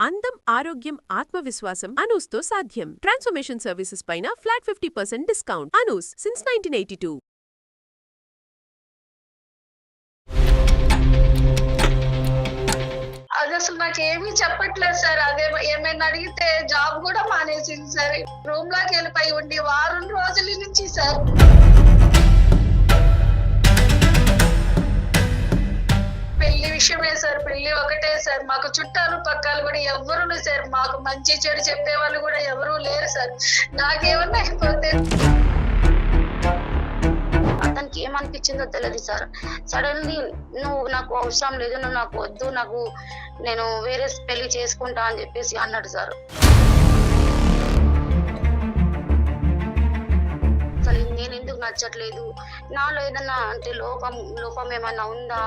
అందం ఆరోగ్యం ఆత్మవిశ్వాసం అనూస్తో సాధ్యం. ట్రాన్స్ఫర్మేషన్ సర్వీసెస్ పైన flat fifty percent discount. Anoos since nineteen eighty two అది అసలు నాకు ఏమీ చెప్పట్లేదు సార్. అదే ఏమైనా అడిగితే జాబ్ కూడా మానేసింది సార్. రూమ్లోకి వెళ్ళిపోయి ఉండి వారం రోజుల నుంచి సార్. పెళ్ళి విషయమే సార్ పెళ్ళి ఒకటే సార్. మాకు చుట్టాలు పక్కాలు కూడా ఎవరు సార్. మాకు మంచి చెడు చెప్పే వాళ్ళు కూడా ఎవరూ లేరు సార్. నాకేమన్నా అయిపోతే అతనికి ఏమనిపించిందో తెలియదు సార్. సడన్లీ నువ్వు నాకు అవసరం లేదు నువ్వు నాకు వద్దు నాకు నేను వేరే పెళ్ళి చేసుకుంటా అని చెప్పేసి అన్నాడు సార్. అసలు నేను ఎందుకు నచ్చట్లేదు? నాలో ఏదన్నా అంటే లోపం లోపం ఏమైనా ఉందా?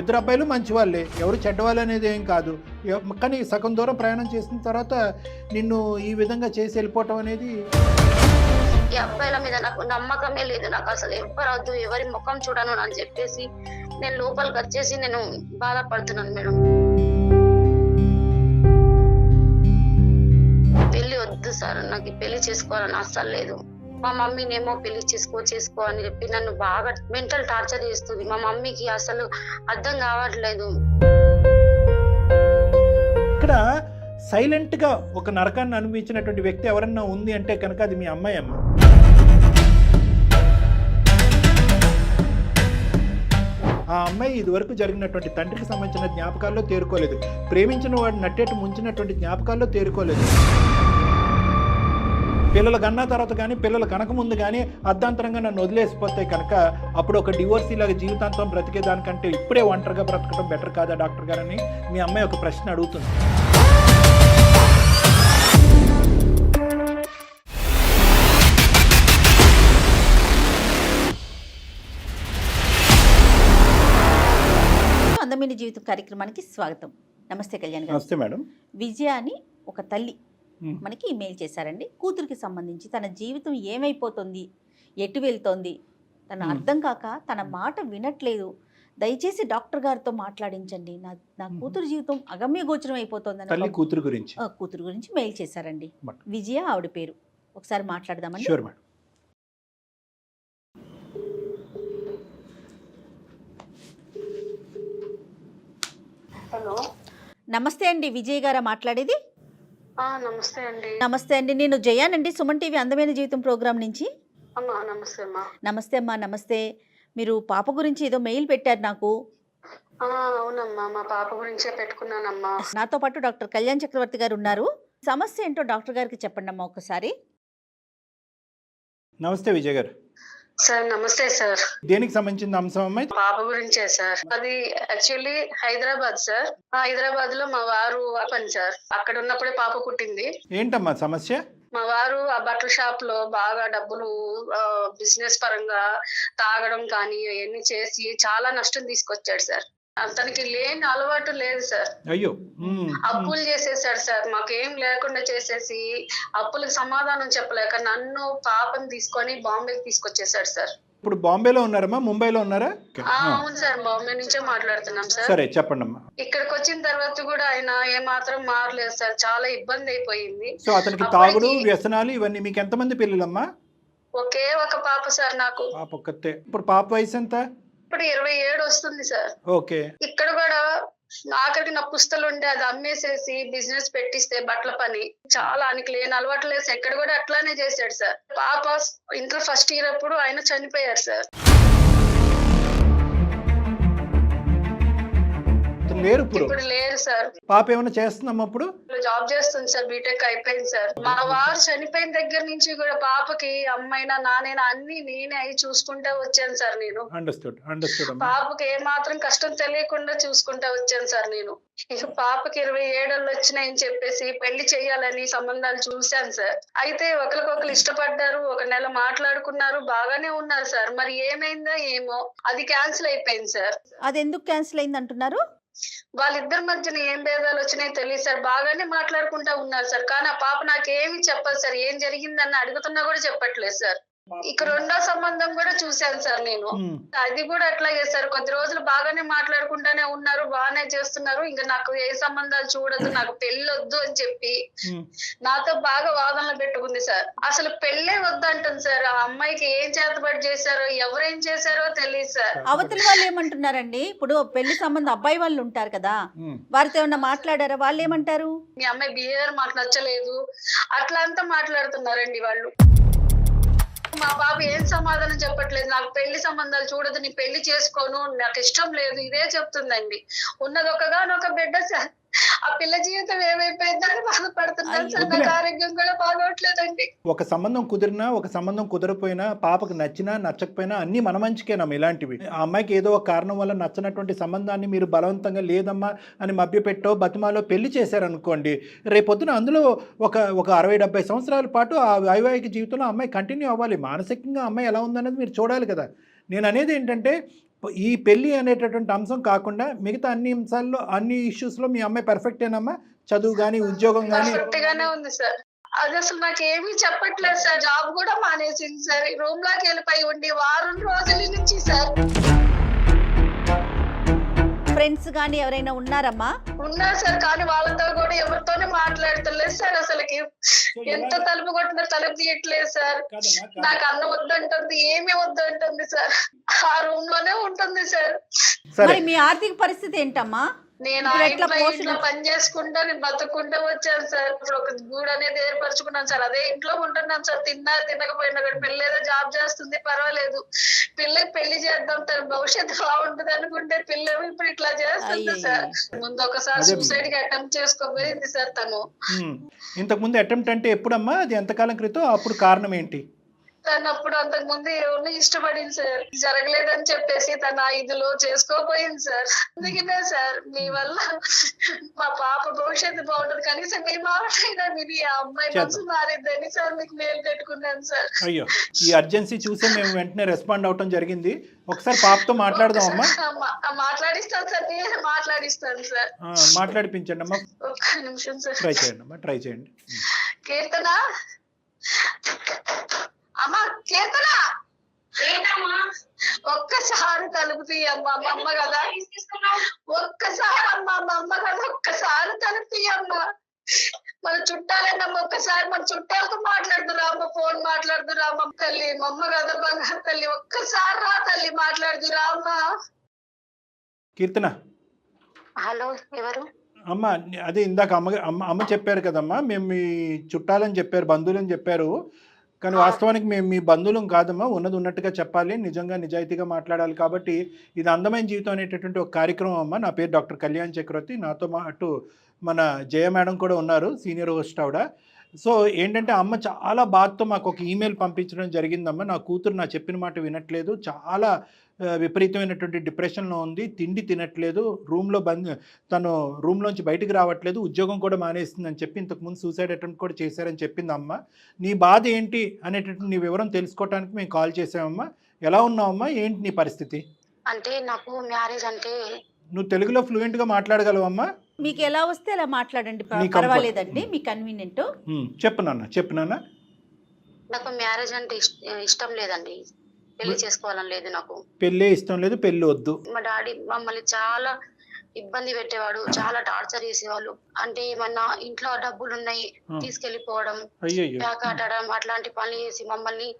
ఇద్దరు అబ్బాయిలు మంచి వాళ్ళే ఎవరు చెడ్డవాళ్ళు అనేది ఏం కాదు. కానీ సగం దూరం ప్రయాణం చేసిన తర్వాత నిన్ను ఈ విధంగా చేసి వెళ్ళిపోవటం అనేది ఈ అబ్బాయిల మీద నాకు నమ్మకమే లేదు. నాకు అసలు ఎవ్వరు వద్దు ఎవరి ముఖం చూడను అని చెప్పేసి నేను లోపలికి వచ్చేసి నేను బాధపడుతున్నాను మేడం. పెళ్ళి వద్దు సార్. నాకు పెళ్ళి చేసుకోవాలని అస్సలు లేదు. మా మమ్మీనేమో పెళ్ళి చేసుకో చేసుకో అని చెప్పి నన్ను బాగా మెంటల్ టార్చర్ చేస్తుంది. మా మమ్మీకి అసలు అర్థం కావట్లేదు. ఇక్కడ సైలెంట్గా ఒక నరకాన్ని అనుభవించినటువంటి వ్యక్తి ఎవరన్నా ఉంది అంటే కనుక అది మీ అమ్మాయి అమ్మ. ఆ అమ్మాయి ఇదివరకు జరిగినటువంటి తండ్రికి సంబంధించిన జ్ఞాపకాల్లో తేరుకోలేదు. ప్రేమించిన వాడు నట్టేట్టు ముంచినటువంటి జ్ఞాపకాల్లో తేరుకోలేదు. పిల్లలు కన్నా తర్వాత కానీ పిల్లలు కనక ముందు కానీ అర్ధాంతరంగా నన్ను వదిలేసిపోతే కనుక అప్పుడు ఒక డివోర్స్ ఇలాగ జీవితాంతం బ్రతికేదానికంటే ఇప్పుడే ఒంటరిగా బ్రతకడం బెటర్ కాదా డాక్టర్ గారని మీ అమ్మాయి ఒక ప్రశ్న అడుగుతుంది. అందమైన జీవితం కార్యక్రమానికి స్వాగతం. నమస్తే కళ్యాణ్ గారు. నమస్తే మేడం. విజయ అని ఒక తల్లి. మనకి ఇమెయిల్ చేశారండి. కూతురికి సంబంధించి తన జీవితం ఏమైపోతుంది ఎటు వెళ్తోంది తన. అర్థం కాక తన మాట వినట్లేదు. దయచేసి డాక్టర్ గారితో మాట్లాడించండి. నా నా. కూతురు జీవితం అగమ్య గోచరం అయిపోతుంది తల్లి కూతురు గురించి. కూతురు గురించి మెయిల్ చేశారండి. విజయ ఆవిడ పేరు. ఒకసారి మాట్లాడదామండి. హలో నమస్తే అండి. విజయ్ గారా మాట్లాడేది? నమస్తే అండి. నమస్తే అండి. నేను జయానండి సుమన్ టీవీ అందమైన జీవితం ప్రోగ్రాం నుంచి. అమ్మా నమస్తే అమ్మా. నమస్తే అమ్మా నమస్తే. మీరు పాప గురించి ఏదో మెయిల్ పెట్టారు నాకు. ఆ, అవునమ్మా. మా పాప గురించే పెట్టుకున్నానమ్మా. నాతో పాటు డాక్టర్ కళ్యాణ్ చక్రవర్తి గారు ఉన్నారు. సమస్య ఏంటో డాక్టర్ గారికి చెప్పండి అమ్మా ఒకసారి. నమస్తే విజయ్ గారు. సార్ నమస్తే సార్. దేనికి సంబంధించిన అంశం అమ్మాయి? పాప గురించే సార్. అది యాక్చువల్లీ హైదరాబాద్ సార్. హైదరాబాద్లో మా వారు పని సార్. అక్కడ ఉన్నప్పుడే పాప పుట్టింది. ఏంటమ్మా సమస్య? మా వారు ఆ బట్టల షాప్లో బాగా డబ్బులు బిజినెస్ పరంగా తాగడం కానీ అవన్నీ చేసి చాలా నష్టం తీసుకొచ్చాడు సార్. అతనికి లేని అలవాటు లేదు సార్. అయ్యో. అప్పులు చేసేసాడు సార్. మాకేం లేకుండా చేసేసి అప్పులకు సమాధానం చెప్పలేక నన్ను పాపని తీసుకొని బాంబేకి తీసుకొచ్చేసాడు సార్. ఇప్పుడు బాంబేలో ఉన్నారమ్మా? ముంబైలో ఉన్నారా? ఆ, అవును సార్. బాంబే నుంచే మాట్లాడుతున్నాం సార్. సరే చెప్పండి అమ్మా ఇక్కడికి వచ్చిన తర్వాత కూడా ఆయన ఏమాత్రం మారలేదు సార్. చాలా ఇబ్బంది అయిపోయింది. సో అతనికి తాగుడు వ్యసనాలు ఇవన్నీ మీకు ఎంతమంది పిల్లలమ్మా? ఒకే ఒక పాప సార్ నాకు. పాప ఒక్కతే. ఇప్పుడు పాప వయసు ఎంత? ఇప్పుడు ఇరవై ఏడు వస్తుంది సార్. ఓకే. ఇక్కడ కూడా ఆఖరికి నా పుస్తలు ఉండే అది అమ్మేసేసి బిజినెస్ పెట్టిస్తే బట్టల పని చాలా ఆయనకి లేని అలవాటు లేదు సార్. ఇక్కడ కూడా అట్లానే చేశాడు సార్. పాప ఇంటర్ ఫస్ట్ ఇయర్ అప్పుడు ఆయన చనిపోయారు సార్. లేరు ఇప్పుడు. ఇప్పుడు లేరు సార్. పాప ఏమైనా చేస్తుందమ్మా ఇప్పుడు జాబ్ చేస్తుంది సార్ బీటెక్ అయిపోయింది సార్. మా వారు చనిపోయిన దగ్గర నుంచి కూడా పాపకి అమ్మైనా నానైనా అన్ని నేనే అయి చూసుకుంటా వచ్చాను సార్ నేను. అండర్స్టూడ్ అండర్స్టూడ్ అమ్మా. పాపకి ఏ మాత్రం కష్టం తెలియకుండా చూసుకుంటా వచ్చాను సార్ నేను. ఇక పాపకి ఇరవై ఏడళ్ళు వచ్చినాయని చెప్పేసి పెళ్ళి చేయాలని సంబంధాలు చూశాను సార్. అయితే ఒకరికొకరు ఇష్టపడ్డారు ఒక నెల మాట్లాడుకున్నారు బాగానే ఉన్నారు సార్. మరి ఏమైందో ఏమో అది క్యాన్సిల్ అయిపోయింది సార్. అది ఎందుకు క్యాన్సిల్ అయింది అంటున్నారు వాళ్ళిద్దరి మధ్యన ఏం భేదాలు వచ్చినాయో తెలియదు సార్. బాగానే మాట్లాడుకుంటా ఉన్నారు సార్. కానీ ఆ పాప నాకేమి చెప్పదు సార్. ఏం జరిగిందని అడుగుతున్నా కూడా చెప్పట్లేదు సార్. ఇక రెండో సంబంధం కూడా చూశాను సార్ నేను. అది కూడా అట్లాగే సార్ కొద్ది రోజులు బాగానే మాట్లాడుకుంటానే ఉన్నారు బాగానే చేస్తున్నారు. ఇంకా నాకు ఏ సంబంధాలు చూడదు నాకు పెళ్ళి వద్దు అని చెప్పి. నాతో బాగా వాదనలు పెట్టుకుంది సార్. అసలు పెళ్ళే వద్దంటుంది సార్. ఆ అమ్మాయికి ఏం చేతబడి చేశారో ఎవరేం చేశారో తెలియదు సార్. అవతల వాళ్ళు ఏమంటున్నారండి? ఇప్పుడు పెళ్ళి సంబంధం అబ్బాయి వాళ్ళు ఉంటారు కదా. వారితో ఏమన్నా మాట్లాడారా? వాళ్ళు ఏమంటారు? మీ అమ్మాయి బిహేవియర్ మాకు నచ్చలేదు. అట్లా అంతా మాట్లాడుతున్నారండి వాళ్ళు. మా బాబు ఏం సమాధానం చెప్పట్లేదు నాకు పెళ్ళి సంబంధాలు చూడదు నీ పెళ్ళి చేసుకోను నాకు ఇష్టం లేదు ఇదే చెప్తుందండి. ఉన్నదొకగానొక బిడ్డ సార్ ఆ పిల్ల జీవితం ఏమైపోయిందని నాకు ఆరోగ్యం కూడా బాగోట్లేదండి. ఒక సంబంధం కుదిరినా ఒక సంబంధం కుదరపోయినా పాపకు నచ్చినా నచ్చకపోయినా అన్నీ మన మంచికేనమ్మ ఇలాంటివి? ఆ అమ్మాయికి ఏదో ఒక కారణం వల్ల నచ్చనటువంటి సంబంధాన్ని మీరు బలవంతంగా లేదమ్మా అని మభ్యపెట్టో బతిమాలో పెళ్ళి చేశారనుకోండి రేపొద్దున అందులో ఒక ఒక అరవై డెబ్బై సంవత్సరాల పాటు ఆ వైవాహిక జీవితంలో అమ్మాయి కంటిన్యూ అవ్వాలి. మానసికంగా అమ్మాయి ఎలా ఉందనేది మీరు చూడాలి కదా. నేను అనేది ఏంటంటే ఈ పెళ్ళి అనేటటువంటి అంశం కాకుండా మిగతా అన్ని అంశాల్లో అన్ని ఇష్యూస్లో మీ అమ్మాయి పర్ఫెక్టేనమ్మా చదువు కానీ ఉద్యోగం కానీ ఉంది సార్. అది అసలు నాకు ఏమీ చెప్పట్లేదు సార్. జాబ్ కూడా మానేసింది సార్. రూమ్లోకి వెళ్ళిపోయి ఉండి వారం రోజుల నుంచి సార్. ఫ్రెండ్స్ కానీ ఎవరైనా ఉన్నారమ్మా? ఉన్నారు సార్ కానీ వాళ్ళతో కూడా ఎవరితోనే మాట్లాడతలేదు సార్ అసలుకి. ఎంత తలుపు కొట్టినా తలుపు తీయట్లేదు సార్. నాకు అన్నం వద్దంటుంది ఏమి వద్దంటుంది సార్. ఆ రూమ్లోనే ఉంటుంది సార్ సరే. మరి మీ ఆర్థిక పరిస్థితి ఏంటమ్మా? నేను ఇంట్లో పని చేసుకుంటా నేను బతుకుంటూ వచ్చాను సార్. ఇప్పుడు ఒక గూడు అనేది ఏర్పరచుకున్నాను సార్. అదే ఇంట్లో ఉంటున్నాను సార్. తిన్నా తినకపోయినా కూడా పిల్ల ఏదో జాబ్ చేస్తుంది పర్వాలేదు. పిల్లకి పెళ్ళి చేద్దాం తన భవిష్యత్తు బాగుంటుంది అనుకుంటే పిల్ల ఇప్పుడు ఇట్లా చేస్తుంది సార్. ముందు ఒకసారి. సూసైడ్కి అటెంప్ట్ చేసుకోబోయింది సార్ తను. ఉమ్. ఇంతకుముందు అటెంప్ట్ అంటే ఎప్పుడమ్మా? అది ఎంతకాలం క్రితం? అప్పుడు కారణం ఏంటి? తను అప్పుడు అంతకు ముందు ఎవరిని ఇష్టపడింది సార్? జరగలేదని చెప్పేసి తన ఐదులో చేసుకోపోయింది సార్. అందుకనే సార్ మీ వల్ల మా పాప భవిష్యత్తు బాగుంటుంది. కనీసం మీ మాటైనా విని ఆ అమ్మాయి మనసు మారిద్దని సార్ మీకు మేలు పెట్టుకున్నాను సార్. అయ్యో ఈ అర్జెన్సీ చూసే మేము వెంటనే రెస్పాండ్ అవటం జరిగింది. ఒకసారి పాపతో మాట్లాడదాం అమ్మా. మాట్లాడిస్తాను సార్ నేను మాట్లాడిస్తాను సార్. మాట్లాడిపించండి అమ్మా. ఒక్క నిమిషం సార్. ట్రై చేయండి అమ్మా ట్రై చేయండి. కీర్తన? అమ్మా కీర్తన ఒక్కసారి తలుపు తీయమ్మా మా అమ్మ కదా. ఒక్కసారి అమ్మా మా అమ్మ కదా. ఒక్కసారి తలుపు తీయమ్మా మన చుట్టాలేనమ్మా ఒక్కసారి మన చుట్టాలతో మాట్లాడుతురా అమ్మ ఫోన్ మాట్లాడుతురా అమ్మ తల్లి. మా అమ్మ కదా బంగారు తల్లి. ఒక్కసారి రా తల్లి మాట్లాడుతురా అమ్మా. కీర్తన. హలో ఎవరు? అమ్మ అదే ఇందాక అమ్మ అమ్మ అమ్మ చెప్పారు కదమ్మా. మేము మీ చుట్టాలని చెప్పారు బంధువులని చెప్పారు. కానీ వాస్తవానికి మేము మీ బంధువులం కాదమ్మా ఉన్నది ఉన్నట్టుగా చెప్పాలి నిజంగా నిజాయితీగా మాట్లాడాలి కాబట్టి ఇది అందమైన జీవితం అనేటటువంటి ఒక కార్యక్రమం అమ్మ. నా పేరు డాక్టర్ కళ్యాణ్ చక్రవర్తి. నాతో పాటు మన జయ మేడం కూడా ఉన్నారు సీనియర్ హోస్ట్ ఆవిడ. సో ఏంటంటే అమ్మ చాలా బాధతో మాకు ఒక ఈమెయిల్ పంపించడం జరిగిందమ్మ. నా కూతురు నా చెప్పిన మాట వినట్లేదు. చాలా విపరీతమైనటువంటి డిప్రెషన్లో ఉంది. తిండి తినట్లేదు. రూమ్లో బంద్ తను రూమ్లోంచి బయటికి రావట్లేదు. ఉద్యోగం కూడా మానేస్తుందని చెప్పి ఇంతకుముందు సూసైడ్ అటెంప్ట్ కూడా చేశారని చెప్పింది అమ్మ. నీ బాధ ఏంటి అనేటటువంటి నీ వివరం తెలుసుకోవడానికి మేము కాల్ చేసామమ్మా ఎలా ఉన్నావమ్మా ఏంటి నీ పరిస్థితి? అంటే నాకు మ్యారేజ్ అంటే నువ్వు తెలుగులో ఫ్లూయెంట్గా మాట్లాడగలవమ్మా మీకు ఎలా వస్తే అలా మాట్లాడండి. పర్వాలేదండి. మీ కన్వీనియంట్. ఉమ్, చెప్పు నాన్న. చెప్పు నాన్న. నాకు మ్యారేజ్ అంటే ఇష్- ఇష్టం లేదండి. పెళ్ళి చేసుకోవాలని లేదు నాకు. పెళ్ళే ఇష్టం లేదు పెళ్ళి వద్దు. మా డాడీ మమ్మల్ని చాలా ఇబ్బంది పెట్టేవాడు చాలా టార్చర్ చేసేవాళ్ళు. అంటే ఏమన్నా ఇంట్లో డబ్బులు ఉన్నాయి. తీసుకెళ్ళిపోవడం ఆడడం అట్లాంటి పనులు చేసి మమ్మల్ని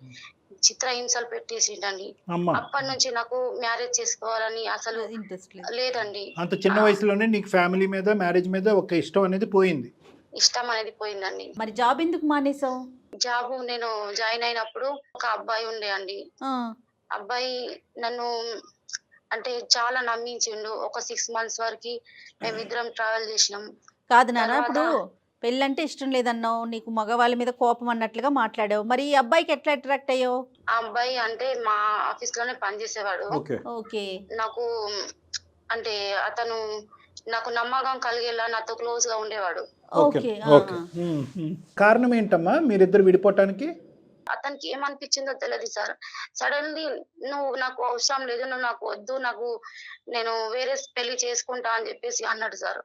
చిత్రహింసలు పెట్టేసిండండి. అమ్మ. అప్పటి నుంచి నాకు మ్యారేజ్ చేసుకోవాలని అసలు ఇంట్రెస్ట్ లేదు. లేదండి. అంత చిన్న వయసులోనే నీకు ఫ్యామిలీ మీద మ్యారేజ్ మీద ఒక ఇష్టం అనేది పోయింది. ఇష్టం అనేది పోయిందండి. మరి జాబ్ ఎందుకు మానేసావు జాబ్ నేను జాయిన్ అయినప్పుడు ఒక అబ్బాయి ఉండే అండి. ఆ, అబ్బాయి నన్ను అంటే చాలా నమ్మించిండు. ఒక సిక్స్ మంత్స్ వరకు మేము ఇద్దరం ట్రావెల్ చేసినాం. కాదు నాన్న ఇప్పుడు పెళ్ళంటే ఇష్టం లేదన్నావు. నీకు మగవాళ్ళ మీద కోపం అన్నట్లుగా మాట్లాడావు. మరి ఈ అబ్బాయికి ఎట్లా అట్రాక్ట్ అయ్యావు? ఆ అబ్బాయి అంటే మా ఆఫీస్లోనే పనిచేసేవాడు. ఓకే. నాకు అంటే అతను నాకు నమ్మకం కలిగేలా నాతో క్లోజ్గా ఉండేవాడు. ఓకే. కారణం ఏంటమ్మా? మీరిద్దరు విడిపోవటానికి? అతనికి ఏమనిపించిందో తెలియదు సార్. సడన్లీ నువ్వు నాకు అవసరం లేదు నువ్వు నాకు వద్దు నాకు నేను వేరే పెళ్ళి చేసుకుంటా అని చెప్పేసి అన్నాడు సార్.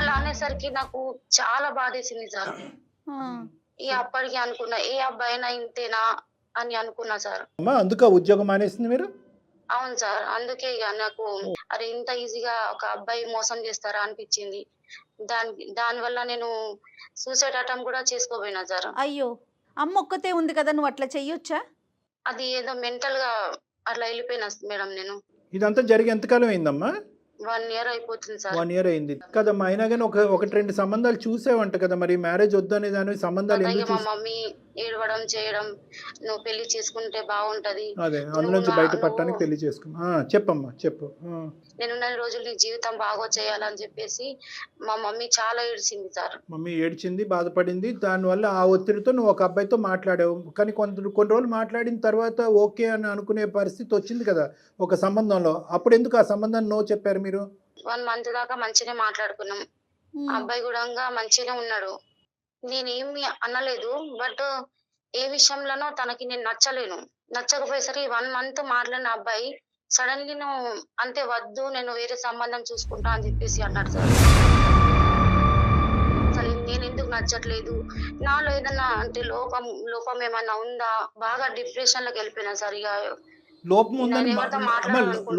అలా అనేసరికి నాకు చాలా బాధేసింది సార్. ఈ అప్పటికి అనుకున్నా ఏ అబ్బాయినా ఇంతేనా అని అనుకున్నా సార్. అందుక ఉద్యోగం మానేసింది మీరు? అవును సార్ అందుకే ఇక నాకు అరే ఇంత ఈజీగా ఒక అబ్బాయి మోసం చేస్తారా అనిపించింది. దాని దాని వల్ల నేను సూసైడ్ అటెంప్ట్ కూడా చేసుకోపోయినా సార్. అయ్యో అమ్మ ఒక్కతే ఉంది కదా నువ్వు అట్లా చెయ్యొచ్చా? అది ఏదో మెంటల్గా అట్లా వెళ్ళిపోయినా మేడం నేను. ఇదంతా జరిగి ఎంతకాలం అయిందమ్మా? వన్ ఇయర్ అయిపోతుంది సార్. వన్ ఇయర్ అయింది. కదమ్మా అయినా కానీ ఒక ఒకటి రెండు సంబంధాలు చూసేవంట కదా మరి మ్యారేజ్ వద్దనే దాని సంబంధాలు ఎందుకు మా చూసి మమ్మీ ఏడవడం చేయడం నువ్వు పెళ్ళి చేసుకుంటే బాగుంటది. అదే అందులోంచి నువ్వు బయటపడటానికి నువ్వు- పెళ్ళి చేసుకున్నా. చెప్పమ్మా చెప్పు. నేనున్న రోజులు నీ జీవితం బాగో చేయాలని చెప్పేసి మా మమ్మీ చాలా ఏడ్చింది సార్. మమ్మీ ఏడ్చింది బాధపడింది. దానివల్ల ఆ ఒత్తిడితో నువ్వు ఒక అబ్బాయితో మాట్లాడావు. కానీ కొంత కొన్ని రోజులు మాట్లాడిన తర్వాత ఓకే అని అనుకునే పరిస్థితి వచ్చింది కదా ఒక సంబంధంలో. అప్పుడు ఎందుకు ఆ సంబంధాన్ని నో చెప్పారు మీరు? వన్ మంత్ దాకా మంచిగానే మాట్లాడుకున్నాం. అబ్బాయి కూడా మంచిగానే ఉన్నాడు. నేనేమి అనలేదు బట్ ఏ విషయంలోనో తనకి నేను నచ్చలేను. నచ్చకపోయేసరికి వన్ మంత్ మాట్లాడిన అబ్బాయి సడన్లీ నువ్వు అంతే వద్దు నేను వేరే సంబంధం చూసుకుంటా అని చెప్పేసి అన్నాడు సార్. అసలు నేను ఎందుకు నచ్చట్లేదు? నాలో ఏదన్నా అంటే లోపం లోపం ఏమన్నా ఉందా? బాగా డిప్రెషన్లోకి వెళ్ళిపోయినా సార్ ఇక. లోపం ఉందని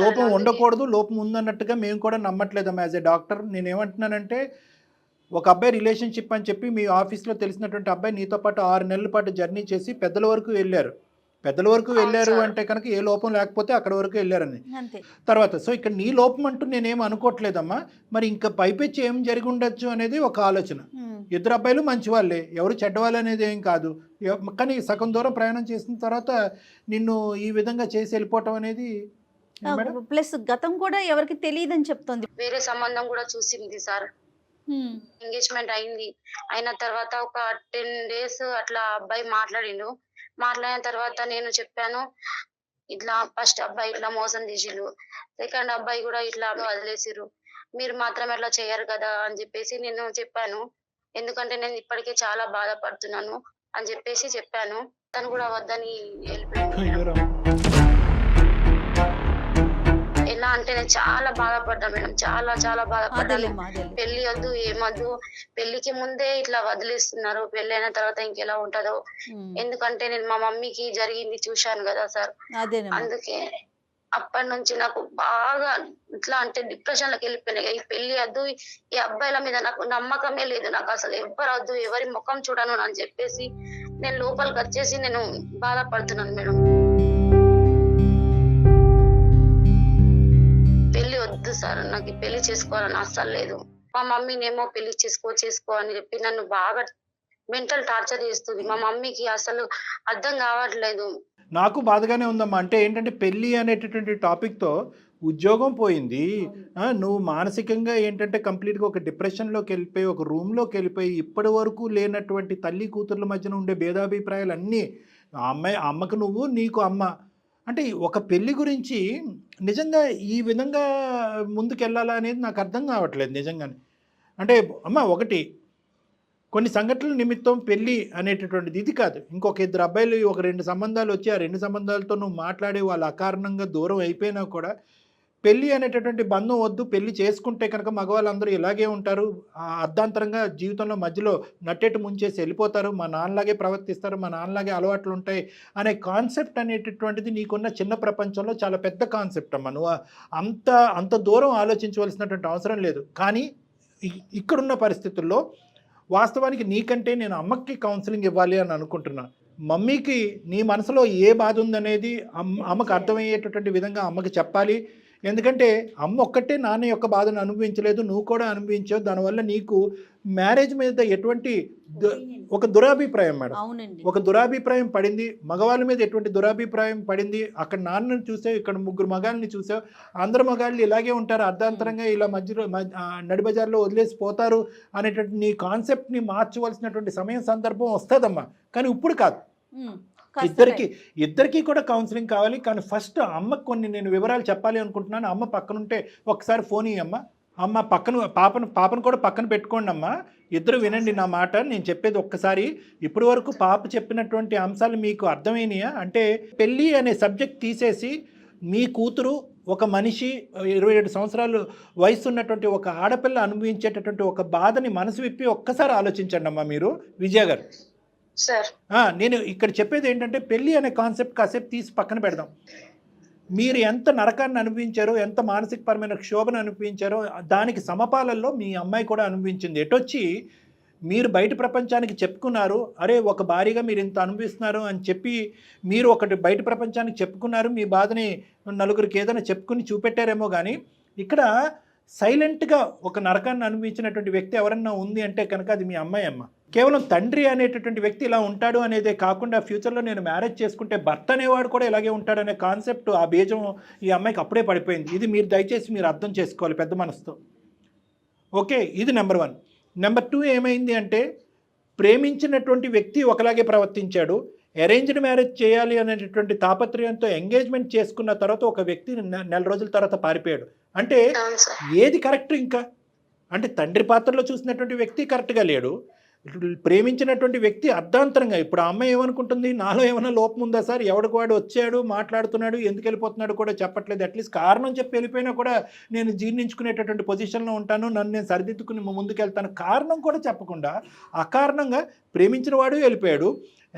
లోపం. ఉండకూడదు లోపం ఉందన్నట్టుగా మేము కూడా నమ్మట్లేదమ్మా యాజ్ ఎ డాక్టర్. నేను ఏమంటున్నానంటే ఒక అబ్బాయి రిలేషన్షిప్ అని చెప్పి మీ ఆఫీస్లో తెలిసినటువంటి అబ్బాయి నీతో పాటు ఆరు నెలల పాటు జర్నీ చేసి పెద్దల వరకు వెళ్ళారు. పెద్దల వరకు వెళ్ళారు. అంటే కనుక ఏ లోపం లేకపోతే అక్కడ వరకు వెళ్ళారని. అంతే. తర్వాత సో ఇక్కడ నీ లోపం అంటూ నేనేం అనుకోవట్లేదమ్మా. మరి ఇంకా పైపెచ్చి ఏం జరిగి ఉండొచ్చు అనేది ఒక ఆలోచన. ఇద్దరు అబ్బాయిలు మంచి వాళ్ళే ఎవరు చెడ్డవాళ్ళు అనేది ఏం కాదు. కానీ సగం దూరం ప్రయాణం చేసిన తర్వాత నిన్ను ఈ విధంగా చేసి వెళ్ళిపోవటం అనేది ప్లస్ గతం కూడా ఎవరికి తెలియదని చెప్తోంది. వేరే సంబంధం కూడా చూసింది సార్. ఎంగేజ్మెంట్ అయింది. అయిన తర్వాత ఒక టెన్ డేస్ అట్లా అబ్బాయి మాట్లాడిండు. మాట్లాడిన తర్వాత నేను చెప్పాను ఇట్లా ఫస్ట్ అబ్బాయి ఇట్లా మోసం చేసిండు. సెకండ్ అబ్బాయి కూడా ఇట్లా వదిలేసిర్రు. మీరు మాత్రం ఎట్లా చేయరు కదా అని చెప్పేసి నేను చెప్పాను. ఎందుకంటే నేను ఇప్పటికే చాలా బాధపడుతున్నాను అని చెప్పేసి చెప్పాను. తను కూడా వద్దని వెళ్ళిపోయింది ఎలా అంటే నేను చాలా బాధపడ్డా మేడం. చాలా చాలా అదేలే. పెళ్ళి వద్దు ఏమొద్దు పెళ్ళికి ముందే ఇట్లా వదిలేస్తున్నారు. పెళ్ళి అయిన తర్వాత ఇంకెలా ఉంటదో. ఎందుకంటే నేను మా మమ్మీకి జరిగింది చూశాను కదా సార్. అందుకే అప్పటి నుంచి నాకు బాగా ఇట్లా అంటే డిప్రెషన్లోకి వెళ్ళిపోయినాయి ఈ పెళ్ళి వద్దు ఈ అబ్బాయిల మీద నాకు నమ్మకమే లేదు. నాకు అసలు ఎవ్వరు వద్దు ఎవరి ముఖం చూడను అని చెప్పేసి నేను లోపలికి వచ్చేసి నేను బాధపడుతున్నాను మేడం. సార్ నాకు పెళ్ళి చేసుకోవాలని అస్సలు లేదు. మా మమ్మీనేమో పెళ్ళి చేసుకో చేసుకో అని చెప్పి నన్ను బాగా మెంటల్ టార్చర్ చేస్తుంది. మా మమ్మీకి అసలు అర్థం కావట్లేదు. నాకు బాధగానే ఉందమ్మా. అంటే ఏంటంటే పెళ్ళి అనేటటువంటి టాపిక్తో ఉద్యోగం పోయింది. నువ్వు మానసికంగా ఏంటంటే కంప్లీట్గా ఒక డిప్రెషన్లోకి వెళ్ళిపోయి ఒక రూమ్లోకి వెళ్ళిపోయి ఇప్పటి వరకు లేనటువంటి తల్లి కూతుర్ల మధ్యన ఉండే భేదాభిప్రాయాలు అన్నీ అమ్మాయి అమ్మకు నువ్వు నీకు అమ్మ. అంటే ఒక పెళ్ళి గురించి నిజంగా ఈ విధంగా ముందుకెళ్ళాలా అనేది నాకు అర్థం కావట్లేదు నిజంగానే. అంటే అమ్మ ఒకటి కొన్ని సంఘటనల నిమిత్తం పెళ్ళి అనేటటువంటిది ఇది కాదు. ఇంకొక ఇద్దరు అబ్బాయిలు ఒక రెండు సంబంధాలు వచ్చి ఆ రెండు సంబంధాలతో నువ్వు మాట్లాడి వాళ్ళు అకారణంగా దూరం అయిపోయినా కూడా పెళ్ళి అనేటటువంటి బంధం వద్దు పెళ్ళి చేసుకుంటే కనుక మగవాళ్ళందరూ ఇలాగే ఉంటారు. అర్ధాంతరంగా జీవితంలో మధ్యలో నట్టేటు ముంచేసి వెళ్ళిపోతారు. మా నాన్నలాగే ప్రవర్తిస్తారు మా నాన్నలాగే అలవాట్లు ఉంటాయి అనే కాన్సెప్ట్ అనేటటువంటిది నీకున్న చిన్న ప్రపంచంలో చాలా పెద్ద కాన్సెప్ట్ అమ్మ. నువ్వు అంత అంత దూరం ఆలోచించవలసినటువంటి అవసరం లేదు. కానీ ఇక్కడున్న పరిస్థితుల్లో వాస్తవానికి నీకంటే నేను అమ్మకి కౌన్సిలింగ్ ఇవ్వాలి అని అనుకుంటున్నా. మమ్మీకి నీ మనసులో ఏ బాధ ఉందనేది అమ్మ అమ్మకు అర్థమయ్యేటటువంటి విధంగా అమ్మకి చెప్పాలి. ఎందుకంటే అమ్మ ఒక్కటే నాన్న యొక్క బాధను అనుభవించలేదు నువ్వు కూడా అనుభవించావు. దానివల్ల నీకు మ్యారేజ్ మీద ఎటువంటి దు- ఒక దురాభిప్రాయం మేడం. ఒక దురాభిప్రాయం పడింది మగవాళ్ళ మీద ఎటువంటి దురాభిప్రాయం పడింది అక్కడ నాన్నని చూసావు ఇక్కడ ముగ్గురు మగాళ్ళని చూసావు అందరు మగాళ్ళు ఇలాగే ఉంటారు అర్ధాంతరంగా ఇలా మధ్యలో నడిబజార్లో వదిలేసి పోతారు అనేటువంటి నీ కాన్సెప్ట్ని మార్చవలసినటువంటి సమయం సందర్భం వస్తుందమ్మా. కానీ ఇప్పుడు కాదు. ఇద్దరికి ఇద్దరికి కూడా కౌన్సిలింగ్ కావాలి. కానీ ఫస్ట్ అమ్మకు కొన్ని నేను వివరాలు చెప్పాలి అనుకుంటున్నాను. అమ్మ పక్కనుంటే ఒకసారి ఫోన్ ఇయ్యమ్మ అమ్మ. పక్కన పాపను పాపను కూడా పక్కన పెట్టుకోండి అమ్మ. ఇద్దరు వినండి నా మాట. నేను చెప్పేది ఒక్కసారి. ఇప్పటి వరకు పాప చెప్పినటువంటి అంశాలు మీకు అర్థమైనయా? అంటే పెళ్ళి అనే సబ్జెక్ట్ తీసేసి మీ కూతురు ఒక మనిషి ఇరవై ఏడు సంవత్సరాలు వయసు ఉన్నటువంటి ఒక ఆడపిల్ల అనుభవించేటటువంటి ఒక బాధని మనసు విప్పి ఒక్కసారి ఆలోచించండి అమ్మా మీరు. విజయ గారు. నేను ఇక్కడ చెప్పేది ఏంటంటే పెళ్ళి అనే కాన్సెప్ట్ కాసేపు తీసి పక్కన పెడదాం. మీరు ఎంత నరకాన్ని అనిపించారో ఎంత మానసికపరమైన క్షోభను అనుభవించారో దానికి సమపాలల్లో మీ అమ్మాయి కూడా అనిపించింది ఎటొచ్చి మీరు బయట ప్రపంచానికి చెప్పుకున్నారు అరే ఒక భారీగా మీరు ఇంత అనుభవిస్తున్నారు అని చెప్పి మీరు ఒకటి బయట ప్రపంచానికి చెప్పుకున్నారు మీ బాధని నలుగురికి ఏదైనా చెప్పుకుని చూపెట్టారేమో కానీ ఇక్కడ సైలెంట్గా ఒక నరకాన్ని అనుభవించినటువంటి వ్యక్తి ఎవరన్నా ఉంది అంటే కనుక అది మీ అమ్మాయి అమ్మ కేవలం తండ్రి అనేటటువంటి వ్యక్తి ఇలా ఉంటాడు అనేదే కాకుండా ఫ్యూచర్లో నేను మ్యారేజ్ చేసుకుంటే భర్త అనేవాడు కూడా ఇలాగే ఉంటాడనే కాన్సెప్ట్ ఆ బీజం ఈ అమ్మాయికి అప్పుడే పడిపోయింది. ఇది మీరు దయచేసి మీరు అర్థం చేసుకోవాలి పెద్ద మనసుతో. ఓకే ఇది నెంబర్ వన్. నెంబర్ టూ ఏమైంది అంటే ప్రేమించినటువంటి వ్యక్తి ఒకలాగే ప్రవర్తించాడు. అరేంజ్డ్ మ్యారేజ్ చేయాలి అనేటటువంటి తాపత్రయంతో ఎంగేజ్మెంట్ చేసుకున్న తర్వాత ఒక వ్యక్తి నెల రోజుల తర్వాత పారిపోయాడు. అంటే ఏది కరెక్ట్ ఇంకా? అంటే తండ్రి పాత్రలో చూసినటువంటి వ్యక్తి కరెక్ట్గా లేడు. ప్రేమించినటువంటి వ్యక్తి అర్ధాంతరంగా ఇప్పుడు ఆ అమ్మాయి ఏమనుకుంటుంది? నాలో ఏమైనా లోపం ఉందా సార్? ఎవడికి వాడు వచ్చాడు మాట్లాడుతున్నాడు ఎందుకు వెళ్ళిపోతున్నాడు కూడా చెప్పట్లేదు. అట్లీస్ట్ కారణం చెప్పి వెళ్ళిపోయినా కూడా నేను జీర్ణించుకునేటటువంటి పొజిషన్లో ఉంటాను నన్ను నేను సరిదిద్దుకుని ముందుకెళ్తాను. కారణం కూడా చెప్పకుండా అకారణంగా ప్రేమించిన వాడు వెళ్ళిపోయాడు.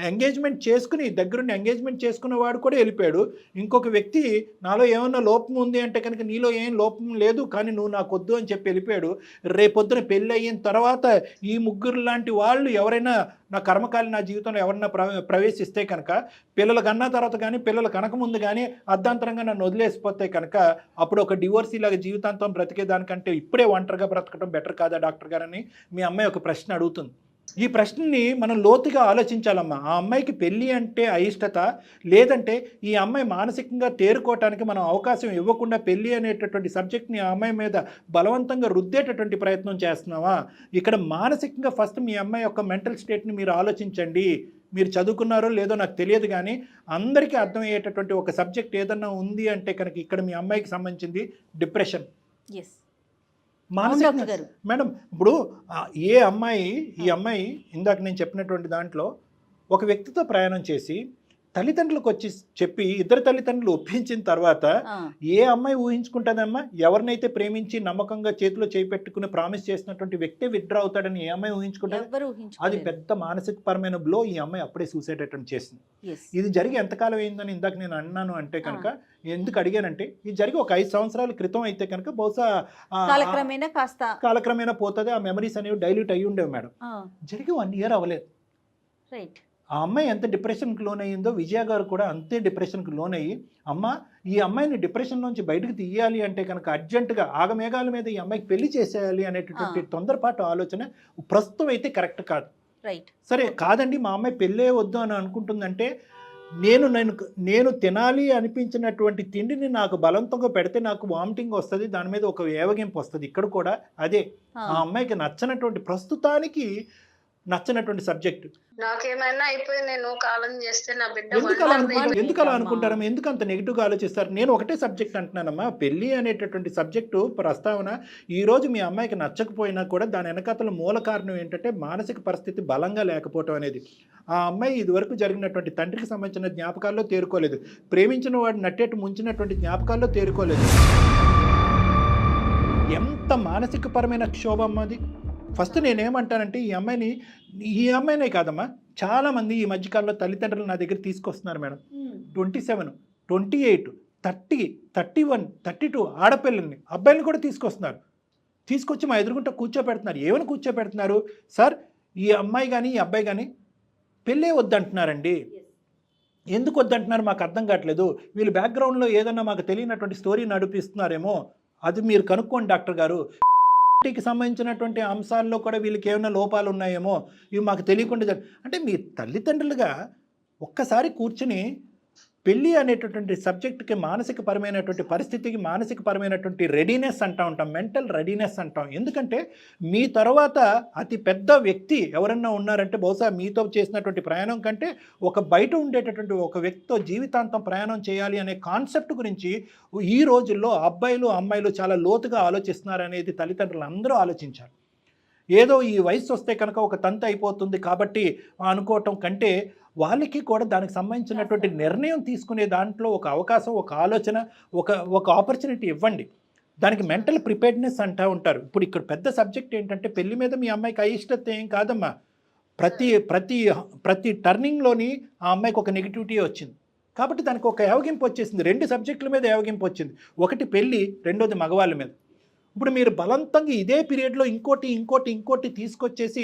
ఎంగేజ్మెంట్ చేసుకుని దగ్గరుండి ఎంగేజ్మెంట్ చేసుకున్న వాడు కూడా వెళ్ళిపోయాడు. ఇంకొక వ్యక్తి నాలో ఏమన్నా లోపం ఉంది అంటే కనుక నీలో ఏం లోపం లేదు కానీ నువ్వు నాకు వద్దు అని చెప్పి వెళ్ళిపోయాడు. రేపొద్దున పెళ్ళి అయిన తర్వాత ఈ ముగ్గురు లాంటి వాళ్ళు ఎవరైనా నా కర్మకాలి నా జీవితంలో ఎవరైనా ప్ర ప్రవేశిస్తే కనుక పిల్లలు కన్నా తర్వాత కానీ పిల్లలు కనక ముందు కానీ అర్ధాంతరంగా నన్ను వదిలేసిపోతే కనుక అప్పుడు ఒక డివోర్స్ ఇలాగ జీవితాంతం బ్రతికే దానికంటే ఇప్పుడే ఒంటరిగా బ్రతకడం బెటర్ కాదా డాక్టర్ గారని మీ అమ్మాయి ఒక ప్రశ్న అడుగుతుంది. ఈ ప్రశ్నని మనం లోతుగా ఆలోచించాలమ్మా. ఆ అమ్మాయికి పెళ్ళి అంటే అయిష్టత లేదంటే ఈ అమ్మాయి మానసికంగా తేరుకోవటానికి మనం అవకాశం ఇవ్వకుండా పెళ్ళి అనేటటువంటి సబ్జెక్ట్ని ఆ అమ్మాయి మీద బలవంతంగా రుద్దేటటువంటి ప్రయత్నం చేస్తున్నావా? ఇక్కడ మానసికంగా ఫస్ట్ మీ అమ్మాయి యొక్క మెంటల్ స్టేట్ని మీరు ఆలోచించండి. మీరు చదువుకున్నారో లేదో నాకు తెలియదు కానీ అందరికీ అర్థమయ్యేటటువంటి ఒక సబ్జెక్ట్ ఏదన్నా ఉంది అంటే కనుక ఇక్కడ మీ అమ్మాయికి సంబంధించింది డిప్రెషన్. ఎస్ మానసిక మేడం ఇప్పుడు ఏ అమ్మాయి ఈ అమ్మాయి ఇందాక నేను చెప్పినటువంటి దాంట్లో ఒక వ్యక్తితో ప్రయాణం చేసి తల్లిదండ్రులకు వచ్చి చెప్పి ఇద్దరు తల్లిదండ్రులు ఒప్పించిన తర్వాత ఏ అమ్మాయి ఊహించుకుంటుందమ్మా? ఎవరినైతే ప్రేమించి నమ్మకంగా చేతిలో చేయి పెట్టుకుని ప్రామిస్ చేసినటువంటి వ్యక్తే విత్డ్రా అవుతాడని ఏ అమ్మాయి ఊహించుకుంటుంది? ఎవ్వరు అది పెద్ద మానసిక పరమైన బ్లో ఈ అమ్మాయి అప్పుడే సూసైడ్ అటెంప్ట్ చేసింది. ఇది జరిగి ఎంతకాలం అయిందని ఇందాక నేను అన్నాను అంటే కనుక ఎందుకు అడిగానంటే ఇది జరిగి ఒక ఐదు సంవత్సరాల క్రితం అయితే కనుక బహుశా కాలక్రమేణా కాస్త కాలక్రమేణా పోతుంది ఆ మెమరీస్ అనేవి డైల్యూట్ అయ్యి ఉండేవి మేడం జరిగి వన్ ఇయర్ అవ్వలేదు. రైట్ ఆ అమ్మాయి ఎంత డిప్రెషన్కి లోన్ అయ్యిందో విజయ గారు కూడా అంతే డిప్రెషన్కి లోన్ అయ్యి అమ్మ ఈ అమ్మాయిని డిప్రెషన్ నుంచి బయటకు తీయాలి అంటే కనుక అర్జెంటుగా ఆగమేఘాల మీద ఈ అమ్మాయికి పెళ్ళి చేసేయాలి అనేటటువంటి తొందరపాటు ఆలోచన ప్రస్తుతం అయితే కరెక్ట్ కాదు. రైట్. సరే కాదండి మా అమ్మాయి పెళ్ళే వద్దు అని అనుకుంటుందంటే నేను నేను నేను తినాలి అనిపించినటువంటి తిండిని నాకు బలవంతంగా పెడితే నాకు వామిటింగ్ వస్తుంది దాని మీద ఒక ఏవగింపు వస్తుంది. ఇక్కడ కూడా అదే. ఆ అమ్మాయికి నచ్చనటువంటి ప్రస్తుతానికి నచ్చనటువంటి సబ్జెక్ట్. నాకేమైనా అయిపోయి నేను కాలం చేస్తే నా బిడ్డ ఎందుకు అలా. అనుకుంటారు? ఎందుకు అలా అనుకుంటారమ్మా? ఎందుకు అంత నెగిటివ్గా ఆలోచిస్తారు? నేను ఒకటే సబ్జెక్ట్ అంటున్నానమ్మా. పెళ్ళి అనేటటువంటి సబ్జెక్టు ప్రస్తావన ఈ రోజు మీ అమ్మాయికి నచ్చకపోయినా కూడా దాని వెనకాతల మూల కారణం ఏంటంటే మానసిక పరిస్థితి బలంగా లేకపోవటం అనేది. ఆ అమ్మాయి ఇదివరకు జరిగినటువంటి తండ్రికి సంబంధించిన జ్ఞాపకాల్లో తేరుకోలేదు. ప్రేమించిన వాడు నట్టేట్టు ముంచినటువంటి జ్ఞాపకాల్లో తేరుకోలేదు. ఎంత మానసిక పరమైన క్షోభం అది? ఫస్ట్ నేనేమంటానంటే ఈ అమ్మాయిని ఈ అమ్మాయినే కాదమ్మా చాలామంది ఈ మధ్యకాలంలో తల్లిదండ్రులు నా దగ్గర తీసుకొస్తున్నారు madam. Twenty seven twenty eight thirty thirty one thirty two ఆడపిల్లల్ని అబ్బాయిని కూడా తీసుకొస్తున్నారు. తీసుకొచ్చి మా ఎదురుగుంట కూర్చోపెడుతున్నారు. ఏమని కూర్చోపెడుతున్నారు? సార్ ఈ అమ్మాయి కానీ ఈ అబ్బాయి కానీ పెళ్ళే వద్దంటున్నారండి. ఎందుకు వద్దంటున్నారు? మాకు అర్థం కావట్లేదు. వీళ్ళు బ్యాక్గ్రౌండ్లో ఏదన్నా మాకు తెలియనటువంటి స్టోరీ నడిపిస్తున్నారేమో అది మీరు కనుక్కోండి డాక్టర్ గారు. పార్టీకి సంబంధించినటువంటి అంశాల్లో కూడా వీళ్ళకి ఏమైనా లోపాలు ఉన్నాయేమో ఇవి మాకు తెలియకుండా అంటే మీ తల్లిదండ్రులుగా ఒక్కసారి కూర్చుని పెళ్ళి అనేటటువంటి సబ్జెక్ట్కి మానసిక పరమైనటువంటి పరిస్థితికి మానసిక పరమైనటువంటి రెడీనెస్ అంటూ ఉంటాం మెంటల్ రెడీనెస్ అంటాం ఎందుకంటే మీ తర్వాత అతి పెద్ద వ్యక్తి ఎవరన్నా ఉన్నారంటే బహుశా మీతో చేసినటువంటి ప్రయాణం కంటే ఒక బయట ఉండేటటువంటి ఒక వ్యక్తితో జీవితాంతం ప్రయాణం చేయాలి అనే కాన్సెప్ట్ గురించి ఈ రోజుల్లో అబ్బాయిలు అమ్మాయిలు చాలా లోతుగా ఆలోచిస్తున్నారు అనేది తల్లిదండ్రులు అందరూ ఆలోచించారు. ఏదో ఈ వయసు వస్తే కనుక ఒక తంత అయిపోతుంది కాబట్టి అనుకోవటం కంటే వాళ్ళకి కూడా దానికి సంబంధించినటువంటి నిర్ణయం తీసుకునే దాంట్లో ఒక అవకాశం ఒక ఆలోచన ఒక ఒక ఆపర్చునిటీ ఇవ్వండి. దానికి మెంటల్ ప్రిపేర్డ్నెస్ అంటూ ఉంటారు. ఇప్పుడు ఇక్కడ పెద్ద సబ్జెక్ట్ ఏంటంటే పెళ్ళి మీద మీ అమ్మాయికి అయిష్టత ఏం కాదమ్మా. ప్రతి ప్రతి ప్రతి టర్నింగ్లోని ఆ అమ్మాయికి ఒక నెగిటివిటీ వచ్చింది. కాబట్టి దానికి ఒక యావగింపు వచ్చేసింది. రెండు సబ్జెక్టుల మీద యావగింపు వచ్చింది. ఒకటి పెళ్ళి రెండోది మగవాళ్ళ మీద. ఇప్పుడు మీరు బలవంతంగా ఇదే పీరియడ్లో ఇంకోటి ఇంకోటి ఇంకోటి తీసుకొచ్చేసి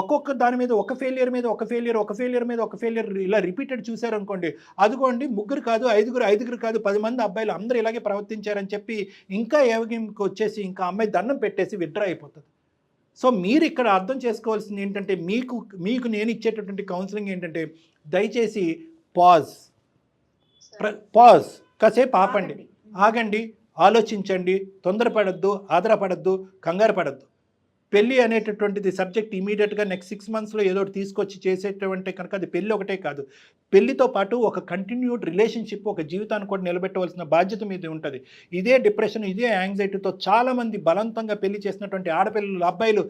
ఒక్కొక్క దాని మీద ఒక ఫెయిలియర్ మీద ఒక ఫెయిలియర్ ఒక ఫెయిలియర్ మీద ఒక ఫెయిలియర్ ఇలా రిపీటెడ్ చూశారనుకోండి అదిగోండి ముగ్గురు కాదు ఐదుగురు ఐదుగురు కాదు పది మంది అబ్బాయిలు అందరూ ఇలాగే ప్రవర్తించారని చెప్పి ఇంకా ఏవగింపుకి వచ్చేసి ఇంకా అమ్మాయి దండం పెట్టేసి విత్డ్రా అయిపోతుంది. సో మీరు ఇక్కడ అర్థం చేసుకోవాల్సింది ఏంటంటే మీకు మీకు నేను ఇచ్చేటటువంటి కౌన్సిలింగ్ ఏంటంటే దయచేసి పాజ్ పాజ్ కాసేపు ఆపండి. ఆగండి. ఆలోచించండి తొందరపడద్దు ఆధారపడద్దు కంగారు పడద్దు పెళ్ళి అనేటటువంటిది సబ్జెక్ట్ ఇమీడియట్గా నెక్స్ట్ సిక్స్ మంత్స్లో ఏదో తీసుకొచ్చి చేసేటువంటి కనుక అది పెళ్ళి ఒకటే కాదు. పెళ్ళితో పాటు ఒక కంటిన్యూడ్ రిలేషన్షిప్ ఒక జీవితాన్ని కూడా నిలబెట్టవలసిన బాధ్యత మీద ఉంటుంది. ఇదే డిప్రెషన్ ఇదే యాంగ్జైటీతో చాలామంది బలవంతంగా పెళ్ళి చేసినటువంటి ఆడపిల్లలు అబ్బాయిలు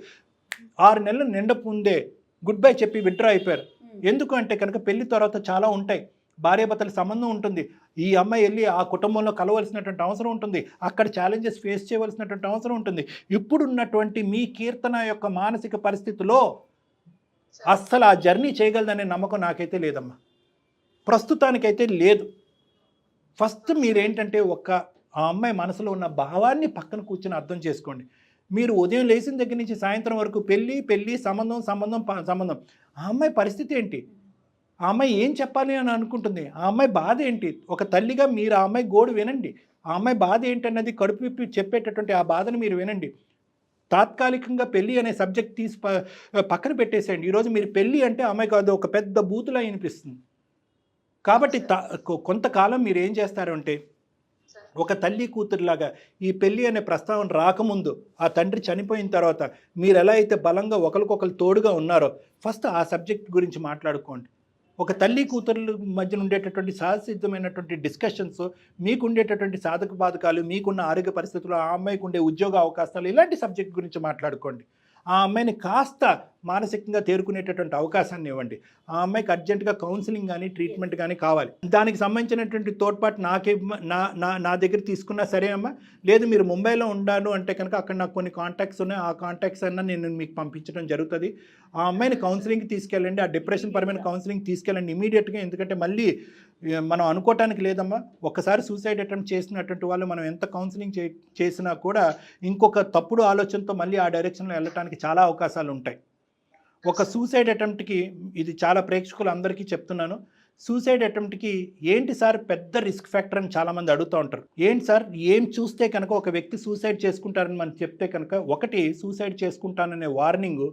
ఆరు నెలలు నిండపుందే గుడ్ బై చెప్పి విత్డ్రా అయిపోయారు. ఎందుకు అంటే కనుక పెళ్ళి తర్వాత చాలా ఉంటాయి. భార్యాభర్తల సంబంధం ఉంటుంది. ఈ అమ్మాయి వెళ్ళి ఆ కుటుంబంలో కలవలసినటువంటి అవసరం ఉంటుంది. అక్కడ ఛాలెంజెస్ ఫేస్ చేయవలసినటువంటి అవసరం ఉంటుంది. ఇప్పుడున్నటువంటి మీ కీర్తన యొక్క మానసిక పరిస్థితిలో అస్సలు ఆ జర్నీ చేయగలదనే నమ్మకం నాకైతే లేదమ్మా. ప్రస్తుతానికైతే లేదు. ఫస్ట్ మీరేంటంటే ఒక ఆ అమ్మాయి మనసులో ఉన్న భావాన్ని పక్కన కూర్చొని అర్థం చేసుకోండి. మీరు ఉదయం లేచిన దగ్గర నుంచి సాయంత్రం వరకు పెళ్ళి పెళ్ళి సంబంధం సంబంధం సంబంధం. ఆ అమ్మాయి పరిస్థితి ఏంటి? ఆ అమ్మాయి ఏం చెప్పాలి అని అనుకుంటుంది? ఆ అమ్మాయి బాధ ఏంటి? ఒక తల్లిగా మీరు ఆ అమ్మాయి గోడు వినండి. ఆ అమ్మాయి బాధ ఏంటన్నది కడుపు విప్పి చెప్పేటటువంటి ఆ బాధను మీరు వినండి. తాత్కాలికంగా పెళ్ళి అనే సబ్జెక్ట్ తీసి పక్కన పెట్టేసేయండి. ఈరోజు మీరు పెళ్ళి అంటే అమ్మాయి కాదు అది ఒక పెద్ద బూతులా అనిపిస్తుంది. కాబట్టి తా- కొ- కొంతకాలం మీరు ఏం చేస్తారంటే ఒక తల్లి కూతురులాగా ఈ పెళ్ళి అనే ప్రస్తావన రాకముందు ఆ తండ్రి చనిపోయిన తర్వాత మీరు ఎలా అయితే బలంగా ఒకరికొకరు తోడుగా ఉన్నారో ఫస్ట్ ఆ సబ్జెక్ట్ గురించి మాట్లాడుకోండి. ఒక తల్లి కూతుర్ల మధ్యన ఉండేటటువంటి సహసిద్ధమైనటువంటి డిస్కషన్స్ మీకు ఉండేటటువంటి సాధక బాధకాలు మీకున్న ఆరోగ్య పరిస్థితులు ఆ అమ్మాయికి ఉండే ఉద్యోగ అవకాశాలు ఇలాంటి సబ్జెక్ట్ గురించి మాట్లాడుకోండి. ఆ అమ్మాయిని కాస్త మానసికంగా తేరుకునేటటువంటి అవకాశాన్ని ఇవ్వండి. ఆ అమ్మాయికి అర్జెంటుగా కౌన్సిలింగ్ కానీ ట్రీట్మెంట్ కానీ కావాలి. దానికి సంబంధించినటువంటి తోడ్పాటు నాకే నా నా నా దగ్గర తీసుకున్నా సరే అమ్మా. లేదు మీరు ముంబైలో ఉండాను అంటే కనుక అక్కడ నాకు కొన్ని కాంటాక్ట్స్ ఉన్నాయి. ఆ కాంటాక్ట్స్ అన్నా నేను మీకు పంపించడం జరుగుతుంది. ఆ అమ్మాయిని కౌన్సిలింగ్కి తీసుకెళ్ళండి. ఆ డిప్రెషన్ పరమైన కౌన్సిలింగ్ తీసుకెళ్ళండి ఇమీడియట్గా. ఎందుకంటే మళ్ళీ మనం అనుకోవటానికి లేదమ్మా. ఒక్కసారి సూసైడ్ అటెంప్ట్ చేసినటువంటి వాళ్ళు మనం ఎంత కౌన్సిలింగ్ చే చేసినా కూడా ఇంకొక తప్పుడు ఆలోచనతో మళ్ళీ ఆ డైరెక్షన్లో వెళ్ళటానికి చాలా అవకాశాలు ఉంటాయి ఒక సూసైడ్ అటెంప్ట్కి ఇది చాలా ప్రేక్షకులు అందరికీ చెప్తున్నాను సూసైడ్ అటెంప్ట్కి ఏంటి సార్ పెద్ద రిస్క్ ఫ్యాక్టర్ అని చాలామంది అడుగుతూ ఉంటారు. ఏంటి సార్? ఏం చూస్తే కనుక ఒక వ్యక్తి సూసైడ్ చేసుకుంటారని మనం చెప్తే కనుక ఒకటి సూసైడ్ చేసుకుంటాననే వార్నింగ్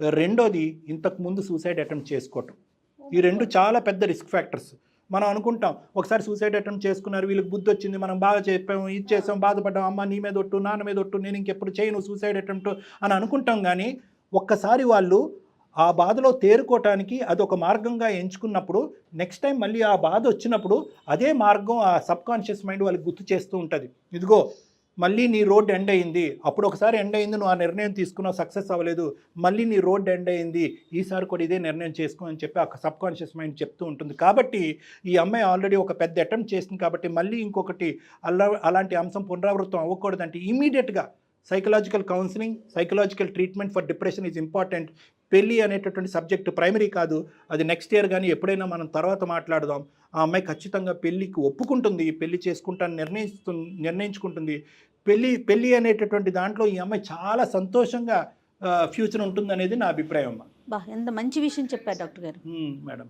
రెండోది ఇంతకు ముందు సూసైడ్ అటెంప్ట్ చేసుకోవటం. ఈ రెండు చాలా పెద్ద రిస్క్ ఫ్యాక్టర్స్ మనం అనుకుంటాం ఒకసారి సూసైడ్ అటెంప్ట్ చేసుకున్నారు వీళ్ళకి బుద్ధి వచ్చింది మనం బాగా చెప్పాము ఇది చేసాం బాధపడ్డాం అమ్మ నీ మీద ఒట్టు నాన్న మీద ఒట్టు నేను ఇంకెప్పుడు చేయను సూసైడ్ అటెంప్ట్ అని అనుకుంటాం కానీ ఒక్కసారి వాళ్ళు ఆ బాధలో తేరుకోవటానికి అది ఒక మార్గంగా ఎంచుకున్నప్పుడు నెక్స్ట్ టైం మళ్ళీ ఆ బాధ వచ్చినప్పుడు అదే మార్గం ఆ సబ్ కాన్షియస్ మైండ్ వాళ్ళకి గుర్తు చేస్తూ ఉంటుంది. ఇదిగో మళ్ళీ నీ రోడ్ ఎండ్ అయింది. అప్పుడు ఒకసారి ఎండ్ అయింది నువ్వు ఆ నిర్ణయం తీసుకున్నావు సక్సెస్ అవ్వలేదు. మళ్ళీ నీ రోడ్ ఎండ్ అయింది. ఈసారి కూడా ఇదే నిర్ణయం చేసుకో అని చెప్పి ఆ సబ్ కాన్షియస్ మైండ్ చెప్తూ ఉంటుంది. కాబట్టి ఈ అమ్మాయి ఆల్రెడీ ఒక పెద్ద అటెంప్ట్ చేసింది కాబట్టి మళ్ళీ ఇంకొకటి అలా అలాంటి అంశం పునరావృతం అవ్వకూడదంటే ఇమీడియట్గా psychological counselling psychological treatment for depression is important పెళ్ళి అనేటటువంటి సబ్జెక్ట్ ప్రైమరీ కాదు అది నెక్స్ట్ ఇయర్ కానీ ఎప్పుడైనా మనం తర్వాత మాట్లాడదాం. ఆ అమ్మాయి ఖచ్చితంగా పెళ్ళికి ఒప్పుకుంటుంది పెళ్ళి చేసుకుంటాను నిర్ణయిస్తు నిర్ణయించుకుంటుంది. పెళ్ళి పెళ్ళి అనేటటువంటి దాంట్లో ఈ అమ్మాయి చాలా సంతోషంగా ఫ్యూచర్ ఉంటుంది అనేది నా అభిప్రాయం అమ్మా. బా ఎంత మంచి విషయం చెప్పారు డాక్టర్ గారు. మేడం.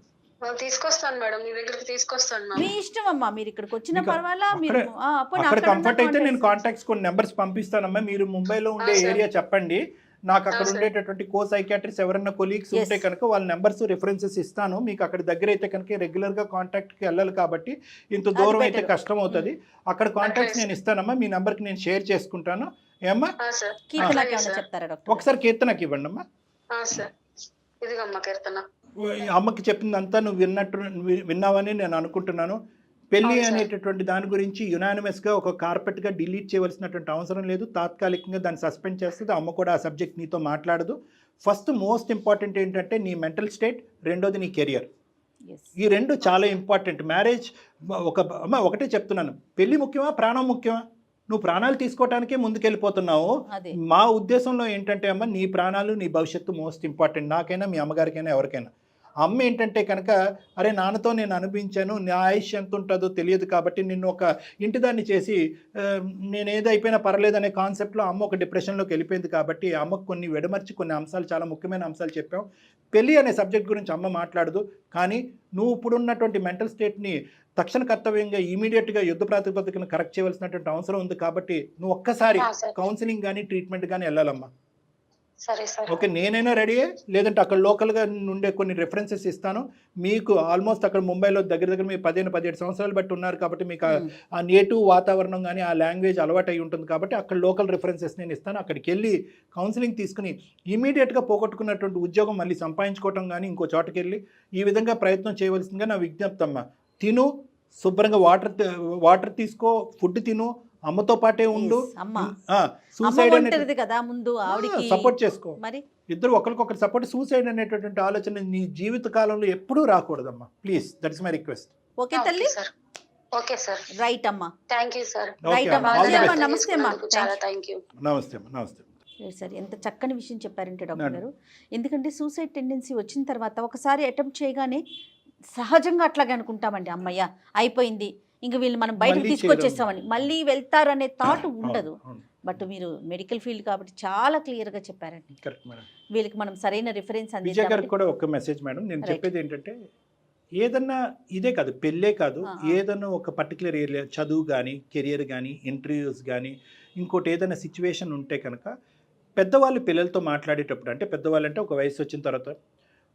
తీసుకొస్తాను మేడం మీ దగ్గరికి తీసుకొస్తాను మీ ఇష్టం అమ్మా మీరు ఇక్కడికి వచ్చిన మీకు పర్వాలా మీరు కంఫర్ట్ అయితే నేను కాంటాక్ట్స్ కొన్ని నెంబర్స్ పంపిస్తానమ్మా. మీరు ముంబైలో ఉండే. ఏరియా చెప్పండి. నాకు అక్కడ. ఉండేటటువంటి కో సైకాట్రిస్ట్ ఎవరైనా కొలీగ్స్. ఉంటే కనుక వాళ్ళ నెంబర్స్ రిఫరెన్సెస్ ఇస్తాను. మీకు అక్కడ దగ్గర అయితే కనుక రెగ్యులర్గా కాంటాక్ట్కి వెళ్ళాలి కాబట్టి ఇంత దూరం అయితే. కష్టం అవుతుంది. అక్కడ కాంటాక్ట్స్ నేను ఇస్తానమ్మా. మీ నెంబర్కి నేను షేర్ చేసుకుంటాను. ఏమ్మా? సార్. కీర్తనకి అలాగే ఏమైనా సార్. చెప్తారా డాక్టర్? ఒకసారి కీర్తనకి ఇవ్వండి అమ్మా. సార్. ఇదిగమ్మా కీర్తన. ఈ అమ్మకి చెప్పిందంతా నువ్వు విన్నట్టు విన్నావని నేను అనుకుంటున్నాను. పెళ్ళి. అనేటటువంటి దాని గురించి యునానిమస్గా ఒక కార్పెట్గా డిలీట్ చేయవలసినటువంటి అవసరం లేదు. తాత్కాలికంగా దాన్ని సస్పెండ్ చేస్తుంది. అమ్మ కూడా ఆ సబ్జెక్ట్ నీతో మాట్లాడదు. ఫస్ట్ మోస్ట్ ఇంపార్టెంట్ ఏంటంటే నీ మెంటల్ స్టేట్ రెండోది నీ కెరియర్. ఈ రెండు చాలా ఇంపార్టెంట్. మ్యారేజ్ ఒక అమ్మ ఒకటే చెప్తున్నాను. పెళ్ళి ముఖ్యమా ప్రాణం ముఖ్యమా? నువ్వు ప్రాణాలు తీసుకోవటానికే ముందుకెళ్ళిపోతున్నావు. మా ఉద్దేశంలో ఏంటంటే అమ్మ నీ ప్రాణాలు నీ భవిష్యత్తు మోస్ట్ ఇంపార్టెంట్. నాకైనా మీ అమ్మగారికైనా ఎవరికైనా. అమ్మ ఏంటంటే కనుక అరే నాన్నతో నేను అనిపించాను నా ఆయుష్ ఎంత ఉంటుందో తెలియదు కాబట్టి నిన్ను ఒక ఇంటిదాన్ని చేసి నేను ఏది అయిపోయినా పర్లేదు అనే కాన్సెప్ట్లో అమ్మ ఒక డిప్రెషన్లోకి వెళ్ళిపోయింది కాబట్టి అమ్మకు కొన్ని వెడమర్చి కొన్ని అంశాలు చాలా ముఖ్యమైన అంశాలు చెప్పాం పెళ్ళి అనే సబ్జెక్ట్ గురించి అమ్మ మాట్లాడదు కానీ నువ్వు ఇప్పుడున్నటువంటి మెంటల్ స్టేట్ని తక్షణ కర్తవ్యంగా ఇమీడియట్గా యుద్ధ ప్రాతిపదికన కరెక్ట్ చేయవలసినటువంటి అవసరం ఉంది కాబట్టి నువ్వు ఒక్కసారి. కౌన్సిలింగ్ కానీ ట్రీట్మెంట్ కానీ వెళ్ళాలమ్మా సరే సార్. ఓకే నేనైనా రెడీయే లేదంటే అక్కడ లోకల్గా ఉండే కొన్ని రెఫరెన్సెస్ ఇస్తాను. మీకు ఆల్మోస్ట్ అక్కడ ముంబైలో దగ్గర దగ్గర మీరు పదిహేను పదిహేడు సంవత్సరాలు బట్టి ఉన్నారు కాబట్టి మీకు ఆ- నేటివ్ వాతావరణం కానీ ఆ లాంగ్వేజ్ అలవాటు అయి ఉంటుంది కాబట్టి అక్కడ లోకల్ రెఫరెన్సెస్ నేను ఇస్తాను. అక్కడికి వెళ్ళి కౌన్సిలింగ్ తీసుకుని ఇమీడియట్గా పోగొట్టుకున్నటువంటి ఉద్యోగం మళ్ళీ సంపాదించుకోవటం కానీ ఇంకో చోటకి వెళ్ళి ఈ విధంగా ప్రయత్నం చేయవలసిందిగా నా విజ్ఞప్తి అమ్మ. తిను శుభ్రంగా వాటర్ వాటర్ తీసుకో ఫుడ్ తిను అమ్మతో పాటే ఉండు. సూసైడ్ ఉంటది కదా ముందు ఆవిడకి సపోర్ట్ చేసుకో. మరి? ఇద్దరు ఒకరికొకరు సపోర్ట్ సూసైడ్ అనేటటువంటి ఆలోచన నీ జీవిత కాలంలో ఎప్పుడూ రాకూడదమ్మా. Please that is my request okay తల్లి. సార్ ఓకే సార్ రైట్ అమ్మా. థ్యాంక్ యూ సార్ రైట్ అమ్మా. నమస్తే అమ్మా. చాలా థ్యాంక్ యూ నమస్తే అమ్మా నమస్తే లేదు సార్ ఎంత చక్కని విషయం చెప్పారంటే డాక్టర్. గారు. ఎందుకంటే సూసైడ్ టెండెన్సీ వచ్చిన తర్వాత ఒకసారి అటెంప్ట్ చేయగానే సహజంగా అట్లాగే అనుకుంటామండి అమ్మయ్య. అయిపోయింది. ఇంక వీళ్ళు మనం బయటకు తీసుకొచ్చేస్తామని మళ్ళీ వెళ్తారనే థాట్ ఉండదు. బట్ మీరు మెడికల్ ఫీల్డ్ కాబట్టి చాలా క్లియర్గా చెప్పారండి. Correct madam. వీళ్ళకి మనం సరైన రిఫరెన్స్ విజయ్ అందించాలి గారికి కూడా ఒక మెసేజ్ మేడం. నేను. చెప్పేది ఏంటంటే ఏదన్నా ఇదే కాదు పెళ్ళే కాదు. ఏదన్నా ఒక పర్టికులర్ ఏరియా చదువు కానీ కెరియర్ కానీ ఇంటర్వ్యూస్ కానీ ఇంకోటి ఏదైనా సిచ్యువేషన్ ఉంటే కనుక పెద్దవాళ్ళు పిల్లలతో మాట్లాడేటప్పుడు అంటే పెద్దవాళ్ళు అంటే ఒక వయసు వచ్చిన తర్వాత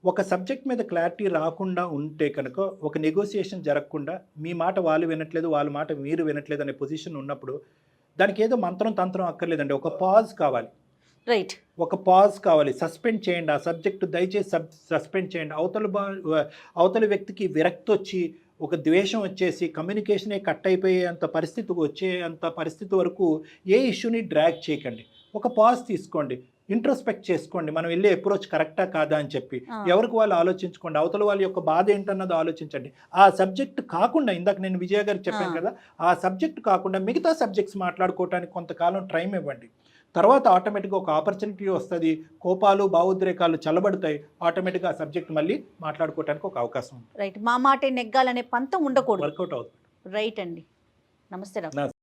ఒక సబ్జెక్ట్ మీద క్లారిటీ రాకుండా ఉంటే కనుక ఒక నెగోసియేషన్ జరగకుండా మీ మాట వాళ్ళు వినట్లేదు వాళ్ళ మాట మీరు వినట్లేదు అనే పొజిషన్ ఉన్నప్పుడు దానికి ఏదో మంత్రం తంత్రం అక్కర్లేదండి. ఒక పాజ్ కావాలి. రైట్ ఒక పాజ్ కావాలి. సస్పెండ్ చేయండి. ఆ సబ్జెక్టు దయచేసి సబ్ సస్పెండ్ చేయండి. అవతల అవతల వ్యక్తికి విరక్తి వచ్చి ఒక ద్వేషం వచ్చేసి కమ్యూనికేషనే కట్ అయిపోయేంత పరిస్థితికి వచ్చేంత పరిస్థితి వరకు ఏ ఇష్యూని డ్రాగ్ చేయకండి. ఒక పాజ్ తీసుకోండి. ఇంట్రోస్పెక్ట్ చేసుకోండి. మనం వెళ్ళే అప్రోచ్ కరెక్టా కాదా అని చెప్పి. ఎవరికి వాళ్ళు ఆలోచించుకోండి అవతల వాళ్ళ యొక్క బాధ ఏంటన్నది ఆలోచించండి. ఆ సబ్జెక్ట్ కాకుండా ఇందాక నేను విజయ గారికి చెప్పాను. కదా ఆ సబ్జెక్ట్ కాకుండా మిగతా సబ్జెక్ట్స్ మాట్లాడుకోవడానికి కొంతకాలం టైం ఇవ్వండి. తర్వాత ఆటోమేటిక్గా ఒక ఆపర్చునిటీ వస్తుంది. కోపాలు భావోద్రేకాలు చల్లబడతాయి. ఆటోమేటిక్గా ఆ సబ్జెక్ట్ మళ్ళీ మాట్లాడుకోవడానికి ఒక అవకాశం ఉంటుంది. రైట్ మా మాటే నెగ్గాలనే పంతం ఉండకూడదు. వర్కౌట్ అవుతుంది. రైట్ అండి. నమస్తే డాక్టర్.